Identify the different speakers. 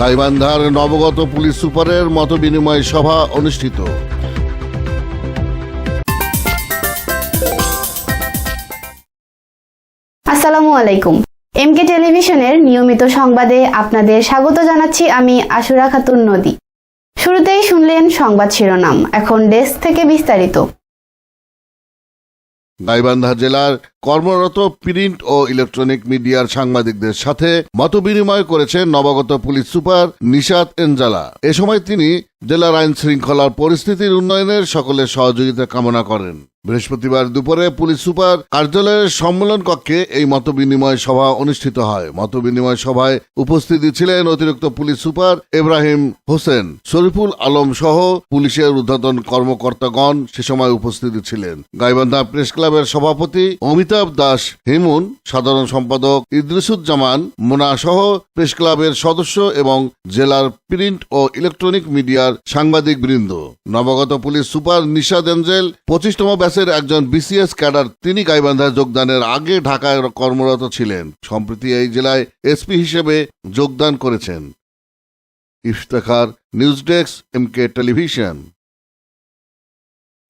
Speaker 1: গাইবান্ধার নবগত পুলিশ সুপারের মত বিনিময় সভা অনুষ্ঠিত।
Speaker 2: আসসালামু আলাইকুম। এমকে টেলিভিশনের নিয়মিত সংবাদে আপনাদের স্বাগত জানাচ্ছি আমি আশুরা খাতুন নদী। শুরুতেই শুনলেন সংবাদ শিরোনাম এখন ডেস্ক থেকে বিস্তারিত।
Speaker 1: গাইবান্ধা জেলার কর্মরত প্রিন্ট ও ইলেকট্রনিক মিডিয়ার সাংবাদিকদের সাথে মতবিনিময় করেছেন নবাগত পুলিশ সুপার নিশাত এনজালা। এ সময় তিনি জেলার আইন শৃঙ্খলার পরিস্থিতির উন্নয়নের সকলের সহযোগিতা কামনা করেন। বৃহস্পতিবার দুপুরে পুলিশ সুপার কার্যালয়ের সম্মেলন কক্ষে এই মতবিনিময় সভা অনুষ্ঠিত হয়। মতবিনিময় সভায় উপস্থিতি ছিলেন অতিরিক্ত পুলিশ সুপার ইব্রাহিম হোসেন, শরীফুল আলম সহ পুলিশের ঊর্ধ্বতন কর্মকর্তাগণ সে সময় উপস্থিত ছিলেন। গাইবান্ধা প্রেস ক্লাবের সভাপতি অমিতাভ দাস হেমুন, সাধারণ সম্পাদক ইদ্রিসুজ্জামান, মোনা সহ প্রেস ক্লাবের সদস্য এবং জেলার প্রিন্ট ও ইলেকট্রনিক মিডিয়ার সাংবাদিক বৃন্দ। নবাগত পুলিশ সুপার নিশাদ এঞ্জেল, পঁচিশতম ব্যাচের একজন বিসিএস ক্যাডার, তিনি গাইবান্ধায় যোগদানের আগে ঢাকায় কর্মরত ছিলেন। সম্প্রতি এই জেলায় এসপি হিসেবে যোগদান করেছেন। Iftekhar, news desk M K television.